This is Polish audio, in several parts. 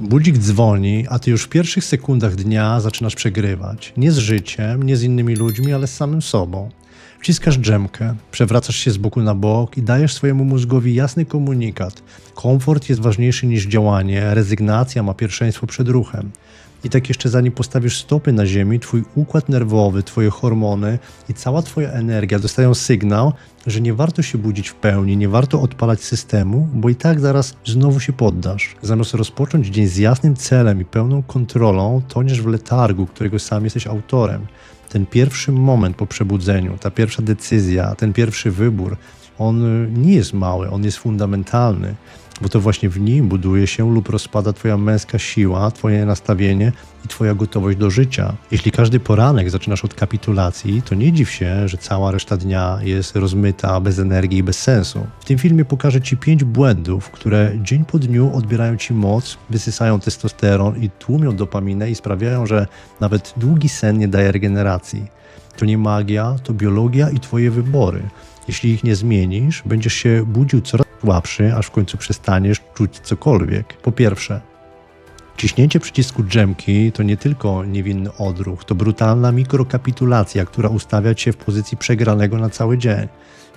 Budzik dzwoni, a ty już w pierwszych sekundach dnia zaczynasz przegrywać. Nie z życiem, nie z innymi ludźmi, ale z samym sobą. Wciskasz dżemkę, przewracasz się z boku na bok i dajesz swojemu mózgowi jasny komunikat. Komfort jest ważniejszy niż działanie, rezygnacja ma pierwszeństwo przed ruchem. I tak jeszcze zanim postawisz stopy na ziemi, twój układ nerwowy, twoje hormony i cała twoja energia dostają sygnał, że nie warto się budzić w pełni, nie warto odpalać systemu, bo i tak zaraz znowu się poddasz. Zamiast rozpocząć dzień z jasnym celem i pełną kontrolą, toniesz w letargu, którego sam jesteś autorem. Ten pierwszy moment po przebudzeniu, ta pierwsza decyzja, ten pierwszy wybór, on nie jest mały, on jest fundamentalny, bo to właśnie w nim buduje się lub rozpada Twoja męska siła, Twoje nastawienie i Twoja gotowość do życia. Jeśli każdy poranek zaczynasz od kapitulacji, to nie dziw się, że cała reszta dnia jest rozmyta, bez energii i bez sensu. W tym filmie pokażę Ci pięć błędów, które dzień po dniu odbierają Ci moc, wysysają testosteron i tłumią dopaminę i sprawiają, że nawet długi sen nie daje regeneracji. To nie magia, to biologia i Twoje wybory. Jeśli ich nie zmienisz, będziesz się budził coraz słabszy, aż w końcu przestaniesz czuć cokolwiek. Po pierwsze, ciśnięcie przycisku dżemki to nie tylko niewinny odruch, to brutalna mikrokapitulacja, która ustawia cię w pozycji przegranego na cały dzień.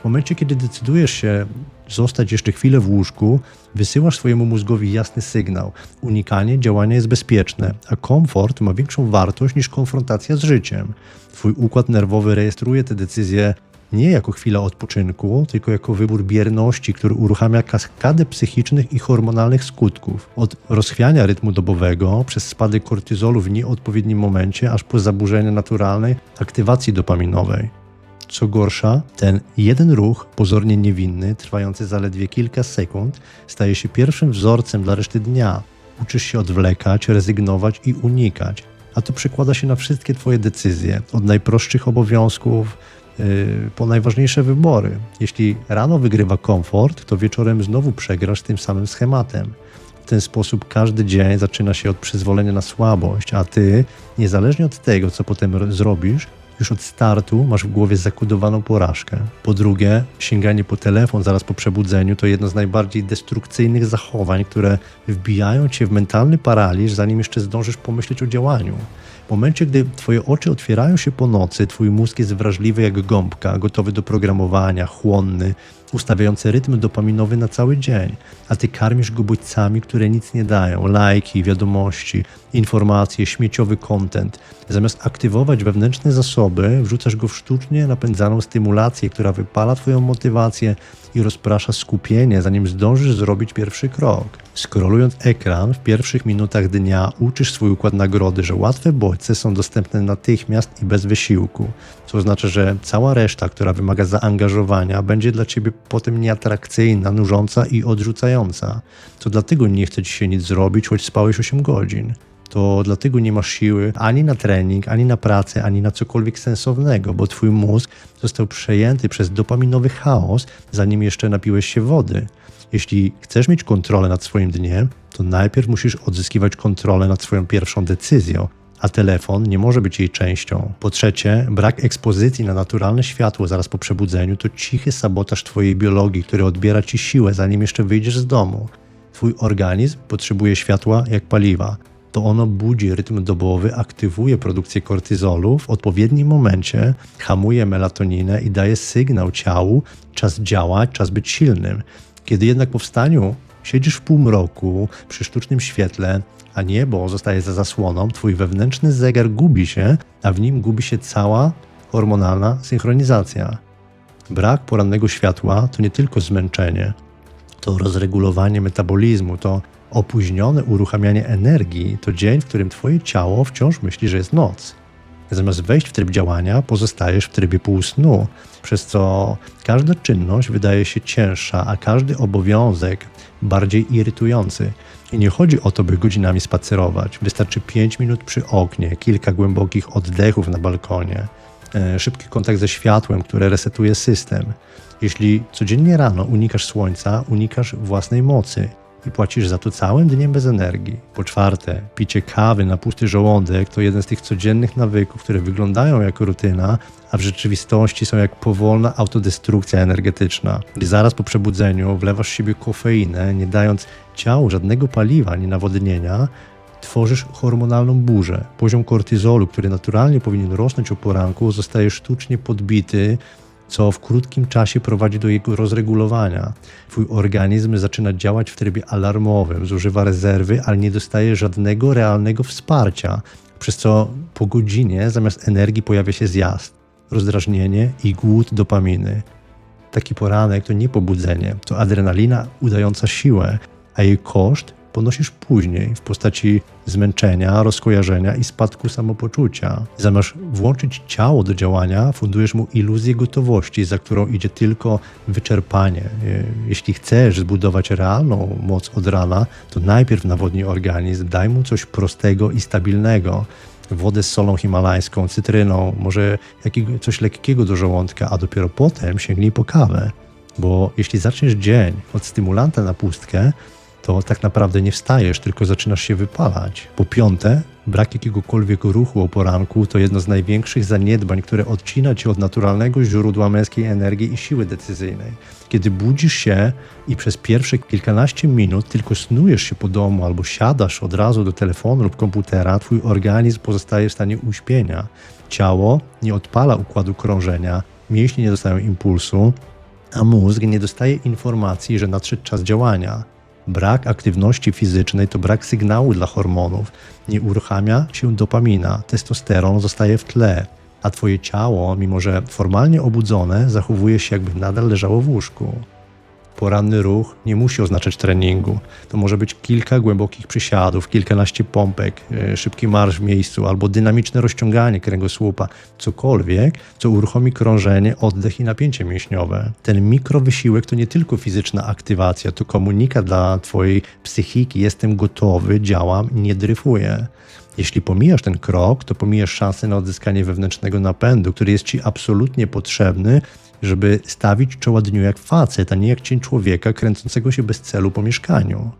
W momencie, kiedy decydujesz się zostać jeszcze chwilę w łóżku, wysyłasz swojemu mózgowi jasny sygnał. Unikanie działania jest bezpieczne, a komfort ma większą wartość niż konfrontacja z życiem. Twój układ nerwowy rejestruje te decyzje nie jako chwila odpoczynku, tylko jako wybór bierności, który uruchamia kaskadę psychicznych i hormonalnych skutków. Od rozchwiania rytmu dobowego, przez spadek kortyzolu w nieodpowiednim momencie, aż po zaburzenie naturalnej aktywacji dopaminowej. Co gorsza, ten jeden ruch, pozornie niewinny, trwający zaledwie kilka sekund, staje się pierwszym wzorcem dla reszty dnia. Uczysz się odwlekać, rezygnować i unikać, a to przekłada się na wszystkie Twoje decyzje, od najprostszych obowiązków po najważniejsze wybory. Jeśli rano wygrywa komfort, to wieczorem znowu przegrasz tym samym schematem. W ten sposób każdy dzień zaczyna się od przyzwolenia na słabość, a ty, niezależnie od tego, co potem ro- zrobisz, już od startu masz w głowie zakodowaną porażkę. Po drugie, sięganie po telefon zaraz po przebudzeniu to jedno z najbardziej destrukcyjnych zachowań, które wbijają cię w mentalny paraliż, zanim jeszcze zdążysz pomyśleć o działaniu. W momencie, gdy twoje oczy otwierają się po nocy, twój mózg jest wrażliwy jak gąbka, gotowy do programowania, chłonny, ustawiający rytm dopaminowy na cały dzień, a ty karmisz go bodźcami, które nic nie dają, lajki, wiadomości, informacje, śmieciowy content. Zamiast aktywować wewnętrzne zasoby, wrzucasz go w sztucznie napędzaną stymulację, która wypala twoją motywację i rozprasza skupienie, zanim zdążysz zrobić pierwszy krok. Skrolując ekran w pierwszych minutach dnia, uczysz swój układ nagrody, że łatwe bodźce są dostępne natychmiast i bez wysiłku, co oznacza, że cała reszta, która wymaga zaangażowania, będzie dla ciebie potem nieatrakcyjna, nużąca i odrzucająca. To dlatego nie chce ci się nic zrobić, choć spałeś 8 godzin to dlatego nie masz siły ani na trening, ani na pracę, ani na cokolwiek sensownego, bo twój mózg został przejęty przez dopaminowy chaos, zanim jeszcze napiłeś się wody. Jeśli chcesz mieć kontrolę nad swoim dniem, to najpierw musisz odzyskiwać kontrolę nad swoją pierwszą decyzją, a telefon nie może być jej częścią. Po trzecie, brak ekspozycji na naturalne światło zaraz po przebudzeniu to cichy sabotaż twojej biologii, który odbiera ci siłę, zanim jeszcze wyjdziesz z domu. Twój organizm potrzebuje światła jak paliwa. To ono budzi rytm dobowy, aktywuje produkcję kortyzolu w odpowiednim momencie, hamuje melatoninę i daje sygnał ciału, czas działać, czas być silnym. Kiedy jednak po wstaniu siedzisz w półmroku, przy sztucznym świetle, a niebo zostaje za zasłoną, twój wewnętrzny zegar gubi się, a w nim gubi się cała hormonalna synchronizacja. Brak porannego światła to nie tylko zmęczenie, to rozregulowanie metabolizmu, to opóźnione uruchamianie energii, to dzień, w którym Twoje ciało wciąż myśli, że jest noc. Zamiast wejść w tryb działania, pozostajesz w trybie półsnu, przez co każda czynność wydaje się cięższa, a każdy obowiązek bardziej irytujący. I nie chodzi o to, by godzinami spacerować. Wystarczy 5 minut przy oknie, kilka głębokich oddechów na balkonie, e, szybki kontakt ze światłem, które resetuje system. Jeśli codziennie rano unikasz słońca, unikasz własnej mocy i płacisz za to całym dniem bez energii. Po czwarte, picie kawy na pusty żołądek to jeden z tych codziennych nawyków, które wyglądają jako rutyna, a w rzeczywistości są jak powolna autodestrukcja energetyczna. Gdy zaraz po przebudzeniu wlewasz w siebie kofeinę, nie dając ciału żadnego paliwa ani nawodnienia, tworzysz hormonalną burzę. Poziom kortyzolu, który naturalnie powinien rosnąć o poranku, zostaje sztucznie podbity, co w krótkim czasie prowadzi do jego rozregulowania. Twój organizm zaczyna działać w trybie alarmowym, zużywa rezerwy, ale nie dostaje żadnego realnego wsparcia, przez co po godzinie zamiast energii pojawia się zjazd, rozdrażnienie i głód dopaminy. Taki poranek to nie pobudzenie, to adrenalina udająca siłę, a jej koszt ponosisz później w postaci zmęczenia, rozkojarzenia i spadku samopoczucia. Zamiast włączyć ciało do działania, fundujesz mu iluzję gotowości, za którą idzie tylko wyczerpanie. Je- Jeśli chcesz zbudować realną moc od rana, to najpierw nawodnij organizm, daj mu coś prostego i stabilnego. Wodę z solą himalajską, cytryną, może coś lekkiego do żołądka, a dopiero potem sięgnij po kawę. Bo jeśli zaczniesz dzień od stymulanta na pustkę, to tak naprawdę nie wstajesz, tylko zaczynasz się wypalać. Po piąte, brak jakiegokolwiek ruchu o poranku to jedno z największych zaniedbań, które odcina cię od naturalnego źródła męskiej energii i siły decyzyjnej. Kiedy budzisz się i przez pierwsze kilkanaście minut tylko snujesz się po domu albo siadasz od razu do telefonu lub komputera, twój organizm pozostaje w stanie uśpienia. Ciało nie odpala układu krążenia, mięśnie nie dostają impulsu, a mózg nie dostaje informacji, że nadszedł czas działania. Brak aktywności fizycznej to brak sygnału dla hormonów. Nie uruchamia się dopamina, testosteron zostaje w tle, a twoje ciało, mimo że formalnie obudzone, zachowuje się jakby nadal leżało w łóżku. Poranny ruch nie musi oznaczać treningu. To może być kilka głębokich przysiadów, kilkanaście pompek, e, szybki marsz w miejscu albo dynamiczne rozciąganie kręgosłupa. Cokolwiek, co uruchomi krążenie, oddech i napięcie mięśniowe. Ten mikrowysiłek to nie tylko fizyczna aktywacja, to komunikat dla twojej psychiki. Jestem gotowy, działam, nie dryfuję. Jeśli pomijasz ten krok, to pomijasz szansę na odzyskanie wewnętrznego napędu, który jest ci absolutnie potrzebny, żeby stawić czoła dniu jak facet, a nie jak cień człowieka kręcącego się bez celu po mieszkaniu.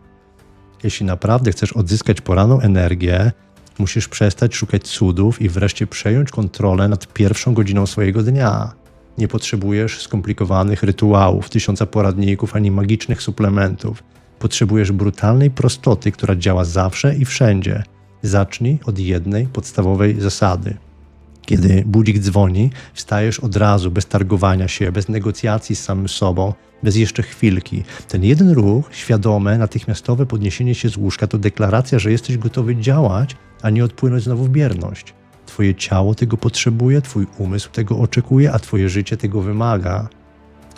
Jeśli naprawdę chcesz odzyskać poranną energię, musisz przestać szukać cudów i wreszcie przejąć kontrolę nad pierwszą godziną swojego dnia. Nie potrzebujesz skomplikowanych rytuałów, tysiąca poradników ani magicznych suplementów. Potrzebujesz brutalnej prostoty, która działa zawsze i wszędzie. Zacznij od jednej podstawowej zasady. Kiedy budzik dzwoni, wstajesz od razu, bez targowania się, bez negocjacji z samym sobą, bez jeszcze chwilki. Ten jeden ruch, świadome, natychmiastowe podniesienie się z łóżka to deklaracja, że jesteś gotowy działać, a nie odpłynąć znowu w bierność. Twoje ciało tego potrzebuje, twój umysł tego oczekuje, a twoje życie tego wymaga.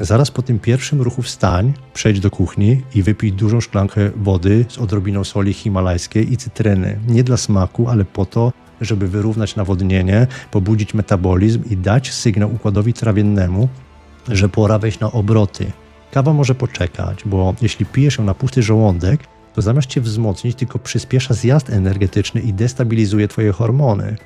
Zaraz po tym pierwszym ruchu wstań, przejdź do kuchni i wypij dużą szklankę wody z odrobiną soli himalajskiej i cytryny. Nie dla smaku, ale po to, żeby wyrównać nawodnienie, pobudzić metabolizm i dać sygnał układowi trawiennemu, że pora wejść na obroty. Kawa może poczekać, bo jeśli pijesz ją na pusty żołądek, to zamiast cię wzmocnić, tylko przyspiesza zjazd energetyczny i destabilizuje twoje hormony.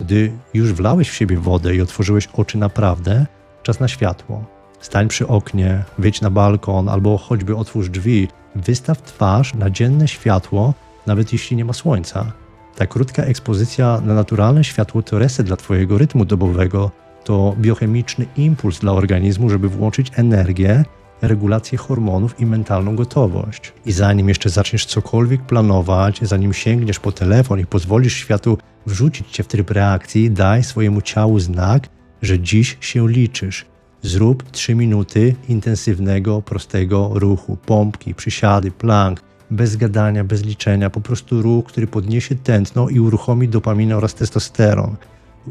Gdy już wlałeś w siebie wodę i otworzyłeś oczy naprawdę, czas na światło. Stań przy oknie, wyjdź na balkon albo choćby otwórz drzwi, wystaw twarz na dzienne światło, nawet jeśli nie ma słońca. Ta krótka ekspozycja na naturalne światło to reset dla Twojego rytmu dobowego, to biochemiczny impuls dla organizmu, żeby włączyć energię, regulację hormonów i mentalną gotowość. I zanim jeszcze zaczniesz cokolwiek planować, zanim sięgniesz po telefon i pozwolisz światu wrzucić Cię w tryb reakcji, daj swojemu ciału znak, że dziś się liczysz. Zrób 3 minuty intensywnego, prostego ruchu, pompki, przysiady, plank, bez gadania, bez liczenia, po prostu ruch, który podniesie tętno i uruchomi dopaminę oraz testosteron.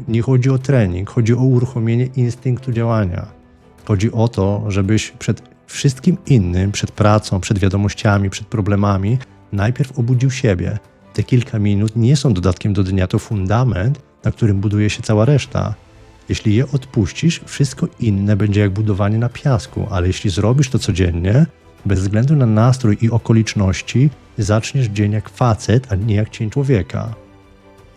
Nie chodzi o trening, chodzi o uruchomienie instynktu działania. Chodzi o to, żebyś przed wszystkim innym, przed pracą, przed wiadomościami, przed problemami, najpierw obudził siebie. Te kilka minut nie są dodatkiem do dnia, to fundament, na którym buduje się cała reszta. Jeśli je odpuścisz, wszystko inne będzie jak budowanie na piasku, ale jeśli zrobisz to codziennie, bez względu na nastrój i okoliczności, zaczniesz dzień jak facet, a nie jak cień człowieka.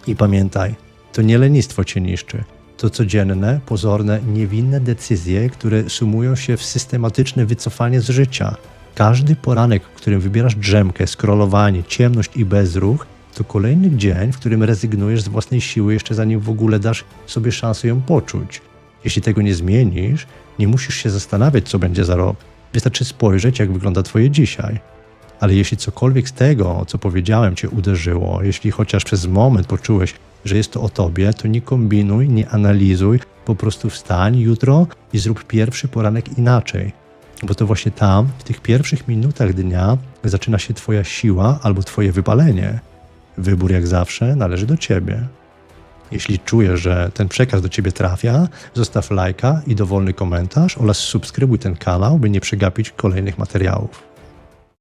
I pamiętaj, to nie lenistwo cię niszczy. To codzienne, pozorne, niewinne decyzje, które sumują się w systematyczne wycofanie z życia. Każdy poranek, w którym wybierasz drzemkę, scrollowanie, ciemność i bezruch, to kolejny dzień, w którym rezygnujesz z własnej siły, jeszcze zanim w ogóle dasz sobie szansę ją poczuć. Jeśli tego nie zmienisz, nie musisz się zastanawiać, co będzie za rok. Wystarczy spojrzeć, jak wygląda Twoje dzisiaj. Ale jeśli cokolwiek z tego, co powiedziałem, cię uderzyło, jeśli chociaż przez moment poczułeś, że jest to o tobie, to nie kombinuj, nie analizuj, po prostu wstań jutro i zrób pierwszy poranek inaczej. Bo to właśnie tam, w tych pierwszych minutach dnia, zaczyna się Twoja siła albo Twoje wypalenie. Wybór, jak zawsze, należy do Ciebie. Jeśli czujesz, że ten przekaz do Ciebie trafia, zostaw lajka i dowolny komentarz oraz subskrybuj ten kanał, by nie przegapić kolejnych materiałów.